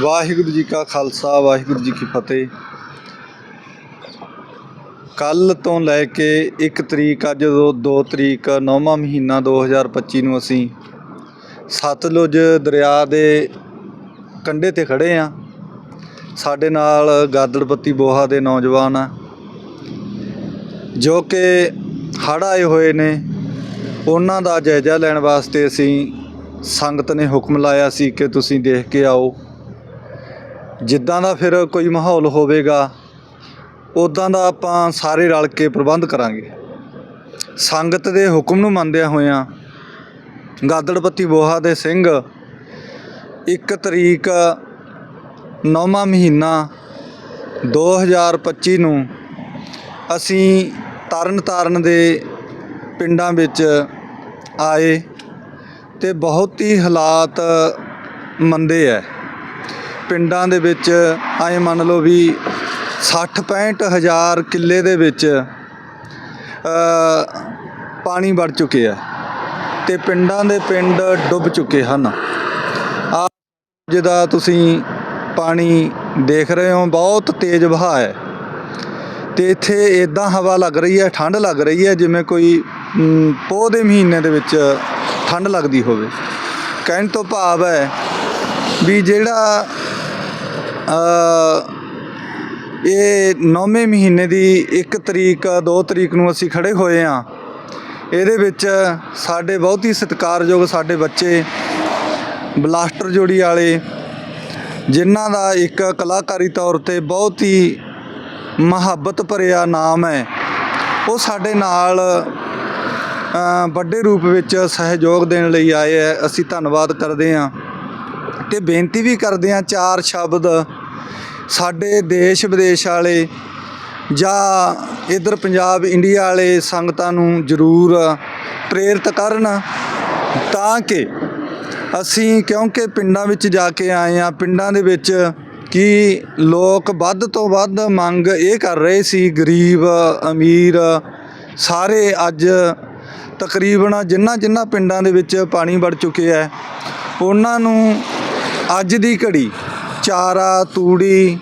ਵਾਹਿਗੁਰੂ ਜੀ ਕਾ ਖਾਲਸਾ, ਵਾਹਿਗੁਰੂ ਜੀ ਕੀ ਫਤਿਹ। ਕੱਲ ਤੋਂ ਲੈ ਕੇ 1 ਤਰੀਕ, ਅੱਜ 2 ਤਰੀਕ 9ਵਾਂ ਮਹੀਨਾ 2025 ਨੂੰ ਅਸੀਂ ਸਤਲੁਜ ਦਰਿਆ ਦੇ ਕੰਢੇ ਤੇ ਖੜੇ ਆ ਸਾਡੇ ਨਾਲ ਗਾਦੜਪੱਤੀ ਬੋਹਾ ਦੇ ਨੌਜਵਾਨ ਆ, ਜੋ ਕਿ ਹੜ੍ਹ ਆਏ ਹੋਏ ਨੇ। ਉਹਨਾਂ ਦਾ ਜਾਇਜ਼ਾ ਲੈਣ ਵਾਸਤੇ ਅਸੀਂ ਸੰਗਤ ਨੇ ਹੁਕਮ ਲਾਇਆ ਸੀ ਕਿ ਤੁਸੀਂ ਦੇਖ ਕੇ ਆਓ। ਜਿੱਦਾਂ ਦਾ ਫਿਰ ਕੋਈ ਮਾਹੌਲ ਹੋਵੇਗਾ ਉਦਾਂ ਦਾ ਆਪਾਂ ਸਾਰੇ ਰਲ ਕੇ ਪ੍ਰਬੰਧ ਕਰਾਂਗੇ। ਸੰਗਤ ਦੇ ਹੁਕਮ ਨੂੰ ਮੰਨਦਿਆਂ ਹੋਇਆਂ ਗਾਦੜਪੱਤੀ ਬੋਹਾ ਦੇ ਸਿੰਘ ਇੱਕ ਤਰੀਕ ਨੌਵਾਂ ਮਹੀਨਾ 2025 ਨੂੰ ਅਸੀਂ ਤਰਨ ਤਾਰਨ ਦੇ ਪਿੰਡਾਂ ਵਿੱਚ ਆਏ ਤੇ ਬਹੁਤ ਹੀ ਹਾਲਾਤ ਮੰਦੇ ਹੈ ਪਿੰਡਾਂ ਦੇ ਵਿੱਚ ਐ ਮੰਨ ਲਓ ਵੀ 60 65 ਹਜ਼ਾਰ ਕਿੱਲੇ ਦੇ ਵਿੱਚ ਪਾਣੀ ਵੜ ਚੁੱਕੇ ਆ ਤੇ ਪਿੰਡਾਂ ਦੇ ਪਿੰਡ ਡੁੱਬ ਚੁੱਕੇ ਹਨ। ਆ ਜਿਹਦਾ ਤੁਸੀਂ ਪਾਣੀ ਦੇਖ ਰਹੇ ਹੋ ਬਹੁਤ ਤੇਜ਼ ਵਹਾਅ ਹੈ। ਤੇ ਇੱਥੇ ਇਦਾਂ ਹਵਾ ਲੱਗ ਰਹੀ ਹੈ ਠੰਡ ਲੱਗ ਰਹੀ ਹੈ ਜਿਵੇਂ ਕੋਈ ਮ, ਪੋਹ ਦੇ ਮਹੀਨੇ ਦੇ ਵਿੱਚ ਠੰਡ ਲੱਗਦੀ ਹੋਵੇ। ਕਹਿਣ ਤੋਂ ਭਾਵ ਹੈ ਵੀ ਜਿਹੜਾ ਇਹ ਨੌਵੇਂ ਮਹੀਨੇ ਦੀ 1 ਤਰੀਕ 2 ਤਰੀਕ ਨੂੰ ਅਸੀਂ ਖੜੇ ਹੋਏ ਆ ਇਹਦੇ ਵਿੱਚ ਸਾਡੇ ਬਹੁਤ ਹੀ ਸਤਿਕਾਰਯੋਗ ਸਾਡੇ ਬੱਚੇ, ਬਲਾਸਟਰ ਜੋੜੀ ਵਾਲੇ, ਜਿਨ੍ਹਾਂ ਦਾ ਇੱਕ ਕਲਾਕਾਰੀ ਤੌਰ ਤੇ ਬਹੁਤ ਹੀ ਮੁਹੱਬਤ ਭਰਿਆ ਨਾਮ ਹੈ। ਉਹ ਸਾਡੇ ਨਾਲ ਵੱਡੇ ਰੂਪ ਵਿੱਚ ਸਹਿਯੋਗ ਦੇਣ ਲਈ ਆਏ ਹੈ। ਅਸੀਂ ਧੰਨਵਾਦ ਕਰਦੇ ਹਾਂ। ਤੇ ਬੇਨਤੀ ਵੀ ਕਰਦੇ ਹਾਂ ਚਾਰ ਸ਼ਬਦ ਸਾਡੇ ਦੇਸ਼ ਵਿਦੇਸ਼ ਵਾਲੇ ਜਾਂ ਇਧਰ ਪੰਜਾਬ ਇੰਡੀਆ ਵਾਲੇ ਸੰਗਤਾਂ ਨੂੰ ਜ਼ਰੂਰ ਪ੍ਰੇਰਿਤ ਕਰਨ ਤਾਂ ਕਿ ਅਸੀਂ ਕਿਉਂਕਿ ਪਿੰਡਾਂ ਵਿੱਚ ਜਾ ਕੇ ਆਏ ਆ ਪਿੰਡਾਂ ਦੇ ਵਿੱਚ ਕਿ ਲੋਕ ਵੱਧ ਤੋਂ ਵੱਧ ਮੰਗ ਇਹ ਕਰ ਰਹੇ ਸੀ, ਗਰੀਬ, ਅਮੀਰ, ਸਾਰੇ ਅੱਜ ਤਕਰੀਬਨ ਜਿੰਨਾ ਜਿੰਨਾ ਪਿੰਡਾਂ ਦੇ ਵਿੱਚ ਪਾਣੀ ਵੜ ਚੁੱਕਿਆ ਹੈ, ਉਹਨਾਂ ਨੂੰ ਅੱਜ ਦੀ ਘੜੀ, ਚਾਰਾ, ਤੂੜੀ,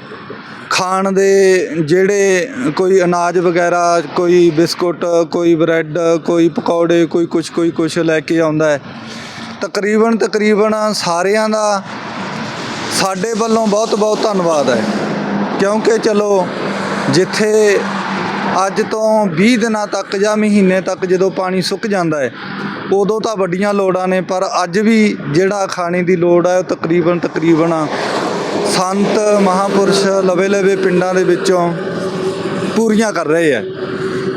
ਖਾਣ ਦੇ ਜਿਹੜੇ ਕੋਈ ਅਨਾਜ ਵਗੈਰਾ, ਕੋਈ ਬਿਸਕੁਟ, ਕੋਈ ਬ੍ਰੈਡ, ਕੋਈ ਪਕੌੜੇ, ਕੋਈ ਕੁਛ ਕੋਈ ਕੁਛ ਲੈ ਕੇ ਆਉਂਦਾ ਹੈ। ਤਕਰੀਬਨ ਤਕਰੀਬਨ ਸਾਰਿਆਂ ਦਾ ਸਾਡੇ ਵੱਲੋਂ ਬਹੁਤ ਬਹੁਤ ਧੰਨਵਾਦ ਹੈ। ਕਿਉਂਕਿ ਚਲੋ, ਜਿੱਥੇ ਅੱਜ ਤੋਂ 20 ਦਿਨਾਂ ਤੱਕ ਜਾਂ ਮਹੀਨੇ ਤੱਕ ਜਦੋਂ ਪਾਣੀ ਸੁੱਕ ਜਾਂਦਾ ਹੈ, ਉਦੋਂ ਤਾਂ ਵੱਡੀਆਂ ਲੋੜਾਂ ਨੇ, ਪਰ ਅੱਜ ਵੀ ਜਿਹੜਾ ਖਾਣੇ ਦੀ ਲੋੜ ਹੈ ਉਹ ਤਕਰੀਬਨ ਤਕਰੀਬਨ ਸੰਤ ਮਹਾਪੁਰਸ਼ ਲਵੇ ਲਵੇ ਪਿੰਡਾਂ ਦੇ ਵਿੱਚੋਂ ਪੂਰੀਆਂ ਕਰ ਰਹੇ ਆ।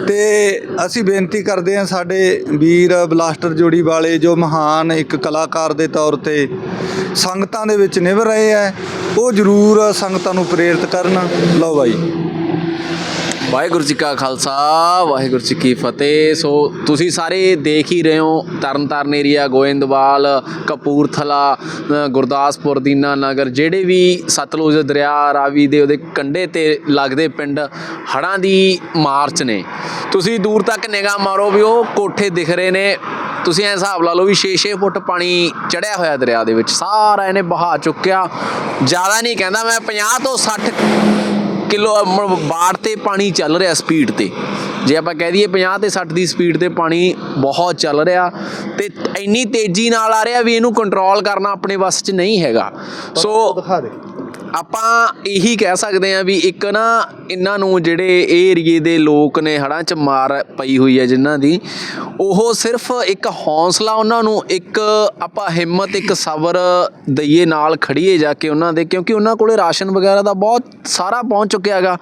ਤੇ ਅਸੀਂ ਬੇਨਤੀ ਕਰਦੇ ਹਾਂ ਸਾਡੇ ਵੀਰ ਬਲਾਸਟਰ ਜੋੜੀ ਵਾਲੇ ਜੋ ਮਹਾਨ ਇੱਕ ਕਲਾਕਾਰ ਦੇ ਤੌਰ ਤੇ ਸੰਗਤਾਂ ਦੇ ਵਿੱਚ ਨਿਭ ਰਹੇ ਆ, ਉਹ ਜ਼ਰੂਰ ਸੰਗਤਾਂ ਨੂੰ ਪ੍ਰੇਰਿਤ ਕਰਨ। ਲਓ ਬਾਈ। ਵਾਹਿਗੁਰੂ ਜੀ ਕਾ ਖਾਲਸਾ, ਵਾਹਿਗੁਰੂ ਜੀ ਕੀ ਫਤਿਹ। ਸੋ ਤੁਸੀਂ ਸਾਰੇ ਦੇਖ ਹੀ ਰਹੇ ਹੋ ਤਰਨਤਾਰਨ ਏਰੀਆ ਗੋਇੰਦਵਾਲ, ਕਪੂਰਥਲਾ ਗੁਰਦਾਸਪੁਰ ਦੀਨਾ ਨਗਰ ਜਿਹੜੇ ਵੀ ਸਤਲੁਜ ਦਰਿਆ, ਰਾਵੀ ਦੇ ਉਹਦੇ ਕੰਢੇ ਤੇ ਲੱਗਦੇ ਪਿੰਡ ਹੜਾਂ ਦੀ ਮਾਰਚ ਨੇ। ਤੁਸੀਂ ਦੂਰ ਤੱਕ ਨਿਗਾਹ ਮਾਰੋ ਵੀ ਉਹ ਕੋਠੇ ਦਿਖ ਰਹੇ ਨੇ। ਤੁਸੀਂ ਐ ਹਿਸਾਬ ਲਾ ਲਓ ਵੀ 6-6 ਫੁੱਟ ਪਾਣੀ ਚੜਿਆ ਹੋਇਆ ਦਰਿਆ ਦੇ ਵਿੱਚ। ਸਾਰਾ ਇਹਨੇ ਬਹਾ ਚੁੱਕਿਆ। ਜ਼ਿਆਦਾ ਨਹੀਂ ਕਹਿੰਦਾ ਮੈਂ 50 ਤੋਂ 60 ਕਿਲੋ ਬਾੜ ਤੇ ਪਾਣੀ ਚੱਲ ਰਿਹਾ ਸਪੀਡ ਤੇ। ਜੇ ਆਪਾਂ ਕਹਿ ਦਈਏ 50 ਤੇ 60 ਦੀ ਸਪੀਡ ਤੇ ਪਾਣੀ ਬਹੁਤ ਚੱਲ ਰਿਹਾ ਤੇ ਇੰਨੀ ਤੇਜ਼ੀ ਨਾਲ ਆ ਰਿਹਾ ਵੀ ਇਹਨੂੰ ਕੰਟਰੋਲ ਕਰਨਾ ਆਪਣੇ ਵੱਸ 'ਚ ਨਹੀਂ ਹੈਗਾ। ਸੋ ਦਿਖਾ ਦੇ। ਆਪਾਂ ਇਹੀ ਕਹਿ ਸਕਦੇ ਆ ਵੀ ਇੱਕ ਨਾ ਇਹਨਾਂ ਨੂੰ ਜਿਹੜੇ ਇਹ ਏਰੀਏ ਦੇ ਲੋਕ ਨੇ ਹੜਾਂ 'ਚ ਮਾਰ ਪਈ ਹੋਈ ਹੈ ਜਿਨ੍ਹਾਂ ਦੀ, ਉਹ ਸਿਰਫ ਇੱਕ ਹੌਸਲਾ ਉਹਨਾਂ ਨੂੰ, ਇੱਕ ਆਪਾਂ ਹਿੰਮਤ, ਇੱਕ ਸਬਰ ਦਈਏ ਨਾਲ ਖੜੀਏ ਜਾ ਕੇ ਉਹਨਾਂ ਦੇ, ਕਿਉਂਕਿ ਉਹਨਾਂ ਕੋਲੇ ਰਾਸ਼ਨ ਵਗੈਰਾ ਦਾ ਬਹੁਤ ਸਾਰਾ ਪਹੁੰਚ ਚੁੱਕਿਆ ਹੈਗਾ।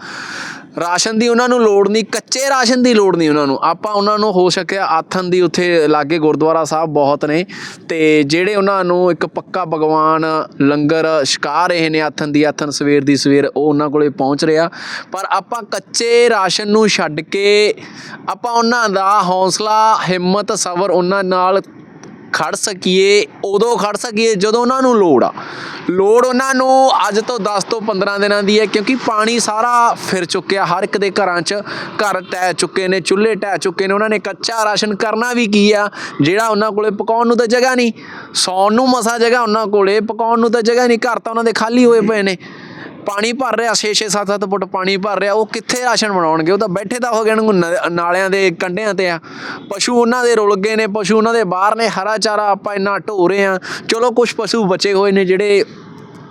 ਰਾਸ਼ਨ ਦੀ ਉਹਨਾਂ ਨੂੰ ਲੋੜ ਨਹੀਂ, ਕੱਚੇ ਰਾਸ਼ਨ ਦੀ ਲੋੜ ਨਹੀਂ ਉਹਨਾਂ ਨੂੰ। ਆਪਾਂ ਉਹਨਾਂ ਨੂੰ ਹੋ ਸਕਿਆ ਆਥਨ ਦੀ ਉੱਥੇ ਲਾਗੇ ਗੁਰਦੁਆਰਾ ਸਾਹਿਬ ਬਹੁਤ ਨੇ, ਤੇ ਜਿਹੜੇ ਉਹਨਾਂ ਨੂੰ ਇੱਕ ਪੱਕਾ ਭਗਵਾਨ ਲੰਗਰ ਛਕਾ ਰਹੇ ਨੇ ਆਥਨ ਦੀ, ਆਥਨ ਸਵੇਰ ਦੀ ਸਵੇਰ, ਉਹ ਉਹਨਾਂ ਕੋਲੇ ਪਹੁੰਚ ਰਿਹਾ। ਪਰ ਆਪਾਂ ਕੱਚੇ ਰਾਸ਼ਨ ਨੂੰ ਛੱਡ ਕੇ ਆਪਾਂ ਉਹਨਾਂ ਦਾ ਹੌਸਲਾ, ਹਿੰਮਤ, ਸਬਰ ਉਹਨਾਂ ਨਾਲ ਖੜ ਸਕੀਏ, ਉਦੋਂ ਖੜ ਸਕੀਏ, ਜਦੋਂ ਉਹਨਾਂ ਨੂੰ ਲੋੜ ਆ। ਲੋੜ ਉਹਨਾਂ ਨੂੰ ਅੱਜ ਤੋਂ 10 ਤੋਂ 15 ਦਿਨਾਂ ਦੀ ਹੈ, ਕਿਉਂਕਿ ਪਾਣੀ ਸਾਰਾ ਫਿਰ ਚੁੱਕਿਆ ਹਰ ਇੱਕ ਦੇ ਘਰਾਂ 'ਚ। ਘਰ ਟਹਿ ਚੁੱਕੇ ਨੇ, ਚੁੱਲ੍ਹੇ ਟਹਿ ਚੁੱਕੇ ਨੇ, ਉਹਨਾਂ ਨੇ ਕੱਚਾ ਰਾਸ਼ਨ ਕਰਨਾ ਵੀ ਕੀ ਆ? ਜਿਹੜਾ ਉਹਨਾਂ ਕੋਲੇ ਪਕਾਉਣ ਨੂੰ ਤਾਂ ਜਗ੍ਹਾ ਨਹੀਂ। ਸੌਣ ਨੂੰ ਮਸਾ ਜਗ੍ਹਾ ਉਹਨਾਂ ਕੋਲੇ, ਪਕਾਉਣ ਨੂੰ ਤਾਂ ਜਗ੍ਹਾ ਨਹੀਂ, ਘਰ ਤਾਂ ਉਹਨਾਂ ਦੇ ਖਾਲੀ ਹੋਏ ਪਏ ਨੇ। ਪਾਣੀ ਭਰ ਰਿਹਾ 6-6 7-7 ਫੁੱਟ ਪਾਣੀ ਭਰ ਰਿਹਾ, ਉਹ ਕਿੱਥੇ ਰਾਸ਼ਨ ਬਣਾਉਣਗੇ? ਉਹ ਤਾਂ ਬੈਠੇ ਤਾਂ ਹੋ ਗਏ ਨੇ ਨ- ਨਾਲਿਆਂ ਦੇ ਕੰਢਿਆਂ ਤੇ ਆ। ਪਸ਼ੂ ਉਹਨਾਂ ਦੇ ਰੁਲ ਗਏ ਨੇ, ਪਸ਼ੂ ਉਹਨਾਂ ਦੇ ਬਾਹਰ ਨੇ, ਹਰਾ ਚਾਰਾ ਆਪਾਂ ਇੰਨਾ ਢੋ ਰਹੇ ਆ ਚਲੋ ਕੁਝ ਪਸ਼ੂ ਬਚੇ ਹੋਏ ਨੇ ਜਿਹੜੇ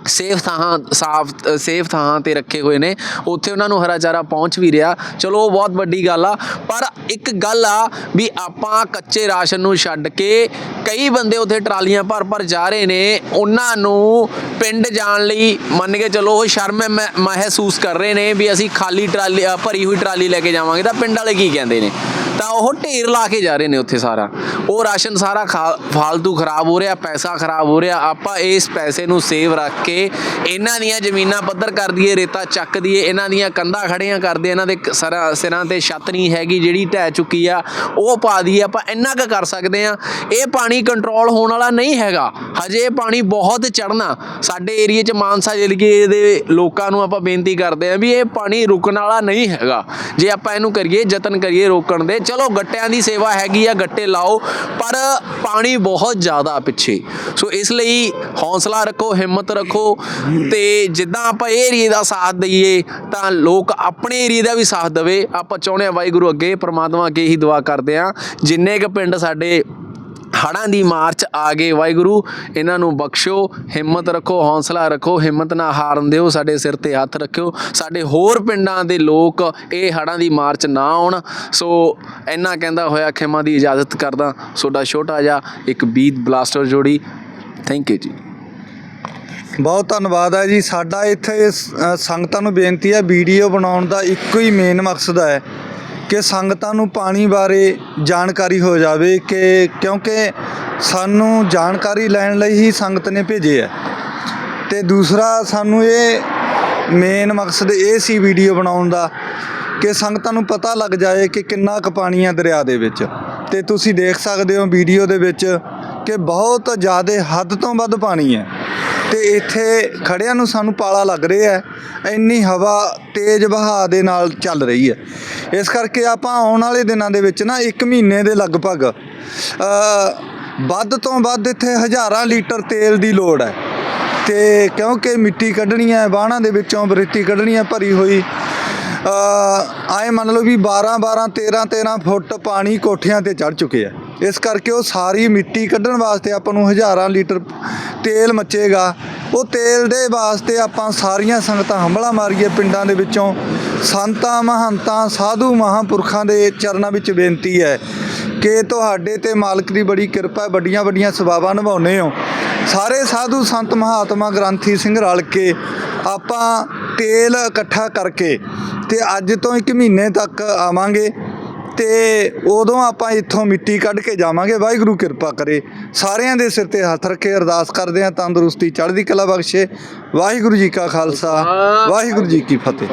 ਸੇਫ ਥਾਂ, ਸਾਫ਼ ਸੇਫ ਥਾਂ ਤੇ ਰੱਖੇ ਹੋਏ ਨੇ। ਉੱਥੇ ਉਹਨਾਂ ਨੂੰ ਹਰਾ ਚਾਰਾ ਪਹੁੰਚ ਵੀ ਰਿਹਾ। ਚਲੋ, ਉਹ ਬਹੁਤ ਵੱਡੀ ਗੱਲ ਆ। ਪਰ ਇੱਕ ਗੱਲ ਆ ਵੀ ਆਪਾਂ ਕੱਚੇ ਰਾਸ਼ਨ ਨੂੰ ਛੱਡ ਕੇ ਕਈ ਬੰਦੇ ਉੱਥੇ ਟਰਾਲੀਆਂ ਭਰ ਭਰ ਜਾ ਰਹੇ ਨੇ। ਉਹਨਾਂ ਨੂੰ ਪਿੰਡ ਜਾਣ ਲਈ ਮੰਨ ਕੇ ਚਲੋ ਉਹ ਸ਼ਰਮ ਮਹਿ- ਮਹਿਸੂਸ ਕਰ ਰਹੇ ਨੇ ਵੀ ਅਸੀਂ ਖਾਲੀ ਟਰਾਲੀ ਭਰੀ ਹੋਈ ਟਰਾਲੀ ਲੈ ਕੇ ਜਾਵਾਂਗੇ ਤਾਂ ਪਿੰਡ ਵਾਲੇ ਕੀ ਕਹਿੰਦੇ ਨੇ? ਤਾਂ ਉਹ ਢੇਰ ਲਾ ਕੇ ਜਾ ਰਹੇ ਨੇ ਉੱਥੇ ਸਾਰਾ। ਉਹ ਰਾਸ਼ਨ ਸਾਰਾ ਖਾ- ਫਾਲਤੂ ਖਰਾਬ ਹੋ ਰਿਹਾ, ਪੈਸਾ ਖਰਾਬ ਹੋ ਰਿਹਾ। ਆਪਾਂ ਇਸ ਪੈਸੇ ਨੂੰ ਸੇਵ ਰੱਖ ਕੇ ਇਹਨਾਂ ਦੀਆਂ ਜ਼ਮੀਨਾਂ ਪੱਧਰ ਕਰ ਦਈਏ, ਰੇਤਾ ਚੱਕ ਦਈਏ, ਇਹਨਾਂ ਦੀਆਂ ਕੰਧਾਂ ਖੜੀਆਂ ਕਰਦੇ ਇਹਨਾਂ ਦੇ ਕ- ਸਰਾਂ- ਸਿਰਾਂ ਤੇ ਛੱਤ ਨਹੀਂ ਹੈਗੀ ਜਿਹੜੀ ਢਹਿ ਚੁੱਕੀ ਆ, ਉਹ ਪਾ ਦਈਏ ਆਪਾਂ, ਇੰਨਾ ਕੁ ਕਰ ਸਕਦੇ ਆ ਇਹ ਪਾਣੀ ਕੰਟਰੋਲ ਹੋਣ ਵਾਲਾ ਨਹੀਂ ਹੈਗਾ। ਹਜੇ ਇਹ ਪਾਣੀ ਬਹੁਤ ਚੜਨਾ ਸਾਡੇ ਏਰੀਏ 'ਚ ਮਾਨਸਾ ਜ਼ਿਲ੍ਹੇ ਦੇ ਲੋਕਾਂ ਨੂੰ ਆਪਾਂ ਬੇਨਤੀ ਕਰਦੇ ਆ ਵੀ ਇਹ ਪਾਣੀ ਰੁਕਣ ਵਾਲਾ ਨਹੀਂ ਹੈਗਾ। ਜੇ ਆਪਾਂ ਇਹਨੂੰ ਕਰੀਏ, ਯਤਨ ਕਰੀਏ ਰੋਕਣ ਦੇ ਚਲੋ ਗੱਟਿਆਂ ਦੀ ਸੇਵਾ ਹੈਗੀ ਆ, ਗੱਟੇ ਲਾਓ, ਪਰ ਪਾਣੀ ਬਹੁਤ ਜ਼ਿਆਦਾ ਪਿੱਛੇ। ਸੋ ਇਸ ਲਈ ਹੌਸਲਾ ਰੱਖੋ, ਹਿੰਮਤ ਰੱਖੋ ਤੇ ਜਿੱਦਾਂ ਆਪਾਂ ਇਹ ਏਰੀਏ ਦਾ ਸਾਥ ਦਈਏ, ਤਾਂ ਲੋਕ ਆਪਣੇ ਏਰੀਏ ਦਾ ਵੀ ਸਾਥ ਦੇਵੇ। ਆਪਾਂ ਚਾਹੁੰਦੇ ਆ ਵਾਹਿਗੁਰੂ ਅੱਗੇ, ਪ੍ਰਮਾਤਮਾ ਅੱਗੇ ਹੀ ਦੁਆ ਕਰਦੇ ਆ ਜਿੰਨੇ ਕ ਪਿੰਡ ਸਾਡੇ ਹੜ੍ਹਾਂ ਦੀ ਮਾਰਚ ਆ ਗਏ। ਵਾਹਿਗੁਰੂ, ਇਹਨਾਂ ਨੂੰ ਬਖਸ਼ੋ ਹਿੰਮਤ ਰੱਖੋ, ਹੌਸਲਾ ਰੱਖੋ, ਹਿੰਮਤ ਨਾ ਹਾਰਨ ਦਿਓ, ਸਾਡੇ ਸਿਰ ਤੇ ਹੱਥ ਰੱਖਿਓ। ਸਾਡੇ ਹੋਰ ਪਿੰਡਾਂ ਦੇ ਲੋਕ ਇਹ ਹੜ੍ਹਾਂ ਦੀ ਮਾਰਚ ਨਾ ਆਉਣ। ਸੋ ਇੰਨਾ ਕਹਿੰਦਾ ਹੋਇਆ, ਖਿਮਾ ਦੀ ਇਜਾਜ਼ਤ ਕਰਦਾ। ਤੁਹਾਡਾ ਛੋਟਾ ਜਿਹਾ ਇੱਕ ਬੀਤ ਬਲਾਸਟਰ ਜੋੜੀ। ਥੈਂਕ ਯੂ ਜੀ। ਬਹੁਤ ਧੰਨਵਾਦ ਹੈ ਜੀ। ਸਾਡਾ ਇੱਥੇ ਸੰਗਤਾਂ ਨੂੰ ਬੇਨਤੀ ਹੈ, ਵੀਡੀਓ ਬਣਾਉਣ ਦਾ ਇੱਕੋ ਹੀ ਮੇਨ ਮਕਸਦ ਹੈ। ਕਿ ਸੰਗਤਾਂ ਨੂੰ ਪਾਣੀ ਬਾਰੇ ਜਾਣਕਾਰੀ ਹੋ ਜਾਵੇ ਕਿ ਕਿਉਂਕਿ ਸਾਨੂੰ ਜਾਣਕਾਰੀ ਲੈਣ ਲਈ ਹੀ ਸੰਗਤ ਨੇ ਭੇਜੇ ਹੈ ਤੇ ਦੂਸਰਾ ਸਾਨੂੰ ਇਹ ਮੇਨ ਮਕਸਦ ਇਹ ਸੀ ਵੀਡੀਓ ਬਣਾਉਣ ਦਾ ਕਿ ਸੰਗਤਾਂ ਨੂੰ ਪਤਾ ਲੱਗ ਜਾਏ ਕਿ ਕਿੰਨਾ ਕੁ ਪਾਣੀ ਹੈ ਦਰਿਆ ਦੇ ਵਿੱਚ। ਤੇ ਤੁਸੀਂ ਦੇਖ ਸਕਦੇ ਹੋ ਵੀਡੀਓ ਦੇ ਵਿੱਚ ਕਿ ਬਹੁਤ ਜ਼ਿਆਦਾ ਹੱਦ ਤੋਂ ਵੱਧ ਪਾਣੀ ਹੈ। ਤੇ ਇੱਥੇ ਖੜਿਆਂ ਨੂੰ ਸਾਨੂੰ ਪਾਲਾ ਲੱਗ ਰਿਹਾ ਹੈ। ਇੰਨੀ ਹਵਾ ਤੇਜ਼ ਵਹਾਅ ਦੇ ਨਾਲ ਚੱਲ ਰਹੀ ਹੈ। ਇਸ ਕਰਕੇ ਆਪਾਂ ਆਉਣ ਵਾਲੇ ਦਿਨਾਂ ਦੇ ਵਿੱਚ ਨਾ 1 ਮਹੀਨੇ ਦੇ ਲਗਭਗ ਵੱਧ ਤੋਂ ਵੱਧ ਇੱਥੇ ਹਜ਼ਾਰਾਂ ਲੀਟਰ ਤੇਲ ਦੀ ਲੋੜ ਹੈ। ਤੇ ਕਿਉਂਕਿ ਮਿੱਟੀ ਕੱਢਣੀ ਹੈ ਬਾਣਾ ਦੇ ਵਿੱਚੋਂ ਬਰੇਤੀ ਕੱਢਣੀ ਹੈ, ਭਰੀ ਹੋਈ ਆਏ ਮੰਨ ਲਓ ਵੀ 12 12 13 13 ਫੁੱਟ ਪਾਣੀ ਕੋਠਿਆਂ ਤੇ ਚੜ ਚੁੱਕੇ ਆ ਇਸ ਕਰਕੇ ਉਹ ਸਾਰੀ ਮਿੱਟੀ ਕੱਢਣ ਵਾਸਤੇ ਆਪਾਂ ਨੂੰ ਹਜ਼ਾਰਾਂ ਲੀਟਰ ਤੇਲ ਮੱਚੇਗਾ। ਉਹ ਤੇਲ ਦੇ ਵਾਸਤੇ ਆਪਾਂ ਸਾਰੀਆਂ ਸੰਗਤਾਂ ਹੰਬਲਾ ਮਾਰੀਏ ਪਿੰਡਾਂ ਦੇ ਵਿੱਚੋਂ। ਸੰਤਾਂ, ਮਹੰਤਾਂ, ਸਾਧੂ, ਮਹਾਂਪੁਰਖਾਂ ਦੇ ਚਰਨਾਂ ਵਿੱਚ ਬੇਨਤੀ ਹੈ ਕਿ ਤੁਹਾਡੇ ਤੇ ਮਾਲਕ ਦੀ ਬੜੀ ਕਿਰਪਾ ਹੈ, ਵੱਡੀਆਂ ਵੱਡੀਆਂ ਸੇਵਾਵਾਂ ਨਿਭਾਉਂਦੇ ਹੋ। ਸਾਰੇ ਸਾਧੂ ਸੰਤ ਮਹਾਤਮਾ ਗ੍ਰੰਥੀ ਸਿੰਘ ਰਲ ਕੇ ਆਪਾਂ ਤੇਲ ਇਕੱਠਾ ਕਰਕੇ ਤੇ ਅੱਜ ਤੋਂ ਇੱਕ ਮਹੀਨੇ ਤੱਕ ਆਵਾਂਗੇ। ਤੇ ਉਦੋਂ ਆਪਾਂ ਇੱਥੋਂ ਮਿੱਟੀ ਕੱਢ ਕੇ ਜਾਵਾਂਗੇ ਵਾਹਿਗੁਰੂ ਕਿਰਪਾ ਕਰੇ। ਸਾਰਿਆਂ ਦੇ ਸਿਰ ਤੇ ਹੱਥ ਰੱਖੇ ਅਰਦਾਸ ਕਰਦੇ ਹਾਂ ਤੰਦਰੁਸਤੀ ਚੜ੍ਹਦੀ ਕਲਾ ਬਖਸ਼ੇ। ਵਾਹਿਗੁਰੂ ਜੀ ਕਾ ਖਾਲਸਾ ਵਾਹਿਗੁਰੂ ਜੀ ਕੀ ਫਤਿਹ।